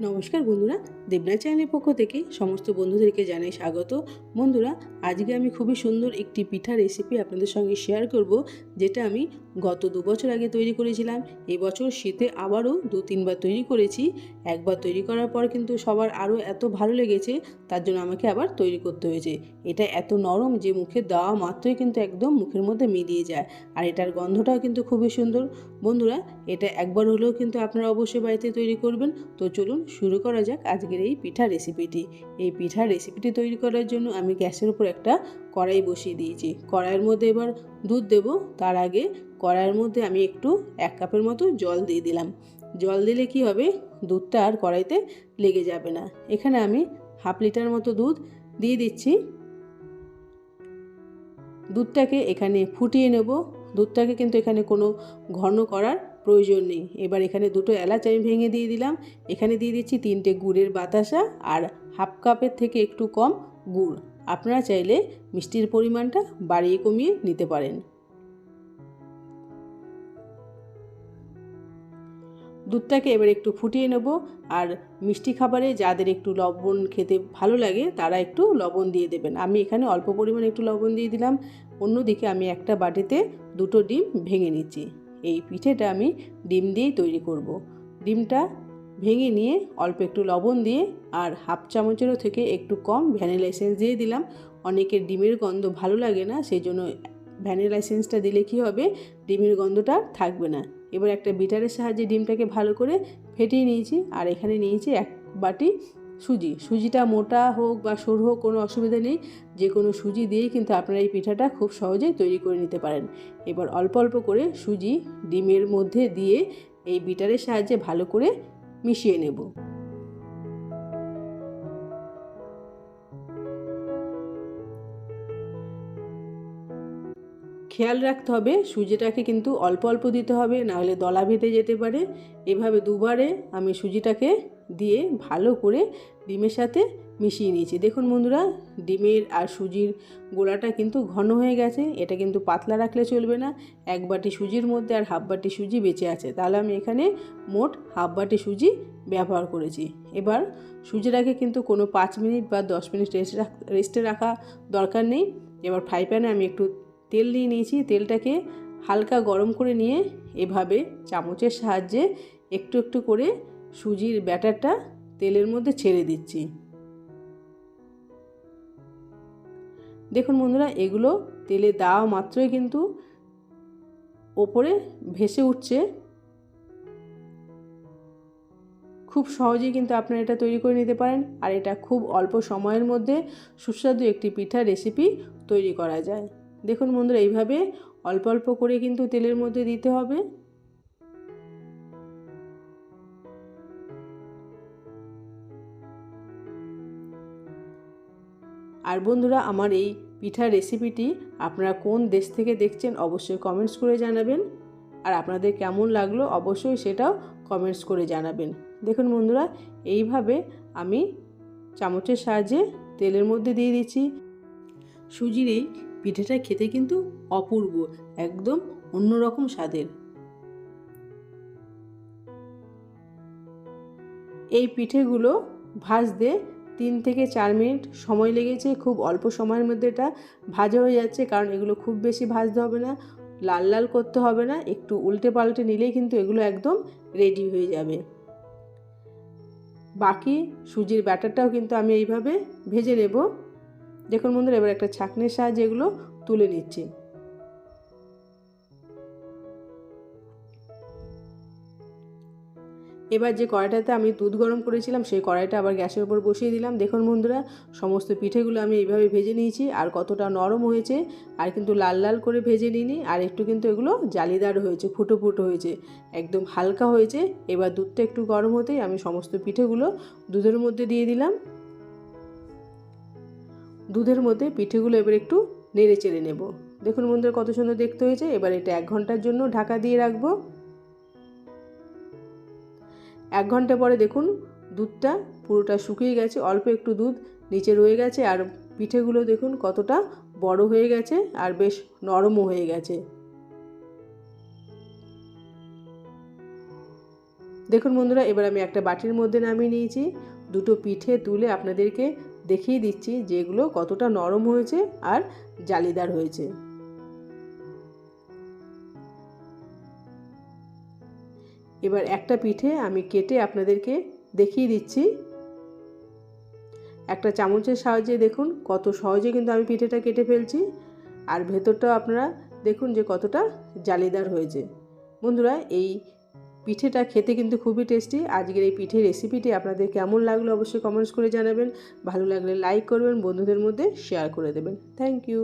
নমস্কার বন্ধুরা দেবনা চ্যানেলের পক্ষ থেকে সমস্ত বন্ধুদেরকে জানাই স্বাগত। বন্ধুরা, আজকে আমি খুবই সুন্দর একটি পিঠা রেসিপি আপনাদের সঙ্গে শেয়ার করব, যেটা আমি গত দু বছর আগে তৈরি করেছিলাম। এবছর শীতে আবারও দু তিনবার তৈরি করেছি। একবার তৈরি করার পর কিন্তু সবার আরও এত ভালো লেগেছে, তার জন্য আমাকে আবার তৈরি করতে হয়েছে। এটা এত নরম যে মুখে দেওয়া মাত্রই কিন্তু একদম মুখের মধ্যে মিলিয়ে যায়। আর এটার গন্ধটাও কিন্তু খুবই সুন্দর। বন্ধুরা, এটা একবার হলেও কিন্তু আপনারা অবশ্যই বাড়িতে তৈরি করবেন। তো চলুন শুরু করা যাক আজকের এই পিঠা রেসিপিটি এই পিঠা রেসিপিটি তৈরি করার জন্য আমি গ্যাসের উপর একটা কড়াই বসিয়ে দিয়েছি। কড়াইয়ের মধ্যে এবার দুধ দেব। তার আগে কড়াইয়ের মধ্যে আমি একটু এক কাপের মতো জল দিয়ে দিলাম। জল দিলে কি হবে? দুধটা আর কড়াইতে লেগে যাবে না। এখানে আমি হাফ লিটার মতো দুধ দিয়ে দিচ্ছি। দুধটাকে এখানে ফুটিয়ে নেব। দুধটাকে কিন্তু এখানে কোনো ঘন করার প্রয়োজন নেই। এবার এখানে দুটো এলাচ আমি ভেঙে দিয়ে দিলাম। এখানে দিয়ে দিচ্ছি তিনটে গুড়ের বাতাসা আর হাফ কাপের থেকে একটু কম গুড়। আপনারা চাইলে মিষ্টির পরিমাণটা বাড়িয়ে কমিয়ে নিতে পারেন। দুধটাকে এবার একটু ফুটিয়ে নেব আর মিষ্টি খাবারে যাদের একটু লবণ খেতে ভালো লাগে তারা একটু লবণ দিয়ে দেবেন। আমি এখানে অল্প পরিমাণে একটু লবণ দিয়ে দিলাম। অন্যদিকে আমি একটা বাটিতে দুটো ডিম ভেঙে নিচ্ছি। এই পিঠেটা আমি ডিম দিয়েই তৈরি করব। ডিমটা ভেঙে নিয়ে অল্প একটু লবণ দিয়ে আর হাফ চামচেরও থেকে একটু কম ভ্যানিলা এসেন্স দিয়ে দিলাম। অনেকের ডিমের গন্ধ ভালো লাগে না সেই জন্য ভ্যানিলা এসেন্সটা দিলে কি হবে? ডিমের গন্ধটা থাকবে না। এবার একটা বিটারের সাহায্যে ডিমটাকে ভালো করে ফেটিয়ে নিয়েছি। আর এখানে নিয়েছি এক বাটি সুজি। সুজিটা মোটা হোক বা সরু হোক, কোনো অসুবিধা নেই। যে কোনো সুজি দিয়েই কিন্তু আপনারা এই পিঠাটা খুব সহজেই তৈরি করে নিতে পারেন। এবার অল্প অল্প করে সুজি ডিমের মধ্যে দিয়ে এই বিটারের সাহায্যে ভালো করে মিশিয়ে নেব। খেয়াল রাখতে হবে, সুজিটাকে কিন্তু অল্প অল্প দিতে হবে, নাহলে দলা বেঁধে যেতে পারে। এভাবে দুবারে আমি সুজিটাকে দিয়ে ভালো করে ডিমের সাথে মিশিয়ে নিয়েছি। দেখুন বন্ধুরা, ডিমের আর সুজির গোলাটা কিন্তু ঘন হয়ে গেছে। এটা কিন্তু পাতলা রাখলে চলবে না। এক বাটি সুজির মধ্যে আর হাফ বাটি সুজি বেঁচে আছে। তাহলে আমি এখানে মোট হাফ বাটি সুজি ব্যবহার করেছি। এবার সুজিটাকে কিন্তু কোনো পাঁচ মিনিট বা দশ মিনিট রেস্ট রেস্টে রাখা দরকার নেই। এবার ফ্রাই প্যানে আমি একটু তেল দিয়ে নিয়েছি। তেলটাকে হালকা গরম করে নিয়ে এভাবে চামচের সাহায্যে একটু একটু করে সুজির ব্যাটারটা তেলের মধ্যে ছেড়ে দিচ্ছি। দেখুন বন্ধুরা, এগুলো তেলে দেওয়া মাত্রই কিন্তু ওপরে ভেসে উঠছে। খুব সহজেই কিন্তু আপনারা এটা তৈরি করে নিতে পারেন আর এটা খুব অল্প সময়ের মধ্যে সুস্বাদু একটি পিঠা রেসিপি তৈরি করা যায়। দেখুন বন্ধুরা, এইভাবে অল্প অল্প করে কিন্তু তেলের মধ্যে দিতে হবে। আর বন্ধুরা, আমার এই পিঠার রেসিপিটি আপনারা কোন দেশ থেকে দেখছেন অবশ্যই কমেন্টস করে জানাবেন। আর আপনাদের কেমন লাগল অবশ্যই সেটাও কমেন্টস করে জানাবেন। দেখুন বন্ধুরা, এইভাবে আমি চামচের সাহায্যে তেলের মধ্যে দিয়ে দিচ্ছি। সুজির এই পিঠেটা খেতে কিন্তু অপূর্ব, একদম অন্যরকম স্বাদের। এই পিঠেগুলো ভাজতে তিন থেকে চার মিনিট সময় লেগেছে, খুব অল্প সময়ের মধ্যে এটা ভাজা হয়ে যাচ্ছে, কারণ এগুলো খুব বেশি ভাজতে হবে না, লাল লাল করতে হবে না, একটু উল্টে পাল্টে নিলেই কিন্তু এগুলো একদম রেডি হয়ে যাবে। বাকি সুজির ব্যাটারটাও কিন্তু আমি এইভাবে ভেজে নেব। দেখুন বন্ধুরা, এবার একটা ছাঁকনির সাহায্যে এগুলো তুলে নিচ্ছি। এবার যে কড়াইটাতে আমি দুধ গরম করেছিলাম, সেই কড়াইটা আবার গ্যাসের উপর বসিয়ে দিলাম। দেখুন বন্ধুরা, সমস্ত পিঠেগুলো আমি এইভাবে ভেজে নিয়েছি, আর কতটা নরম হয়েছে, আর কিন্তু লাল লাল করে ভেজে নিইনি, আর একটু কিন্তু এগুলো জালিদার হয়েছে, ফুটো ফুটো হয়েছে, একদম হালকা হয়েছে। এবার দুধটা একটু গরম হতেই আমি সমস্ত পিঠেগুলো দুধের মধ্যে দিয়ে দিলাম। দুধের মধ্যে পিঠেগুলো এবার একটু নেড়ে চেড়ে নেব। দেখুন বন্ধুরা, কত সুন্দর দেখতে হয়েছে। এবার এটা এক ঘণ্টার জন্য ঢাকা দিয়ে রাখব। এক ঘণ্টা পরে দেখুন দুধটা পুরোটা শুকিয়ে গেছে, অল্প একটু দুধ নিচে রয়ে গেছে আর পিঠেগুলো দেখুন কতটা বড় হয়ে গেছে আর বেশ নরমও হয়ে গেছে। দেখুন বন্ধুরা, এবার আমি একটা বাটির মধ্যে নামিয়ে নিয়েছি, দুটো পিঠে তুলে আপনাদেরকে দেখিয়ে দিচ্ছি যে এগুলো কতটা নরম হয়েছে আর জালিদার হয়েছে। এবার একটা পিঠে আমি কেটে আপনাদেরকে দেখিয়ে দিচ্ছি। একটা চামচের সাহায্যে দেখুন কত সহজে কিন্তু আমি পিঠেটা কেটে ফেলছি। আর ভেতরটাও আপনারা দেখুন যে কতটা জালিদার হয়েছে। বন্ধুরা, এই পিঠেটা খেতে কিন্তু খুবই টেস্টি। আজকের এই পিঠের রেসিপিটি আপনাদের কেমন লাগল অবশ্যই কমেন্টস করে জানাবেন। ভালো লাগলে লাইক করবেন, বন্ধুদের মধ্যে শেয়ার করে দেবেন। Thank you.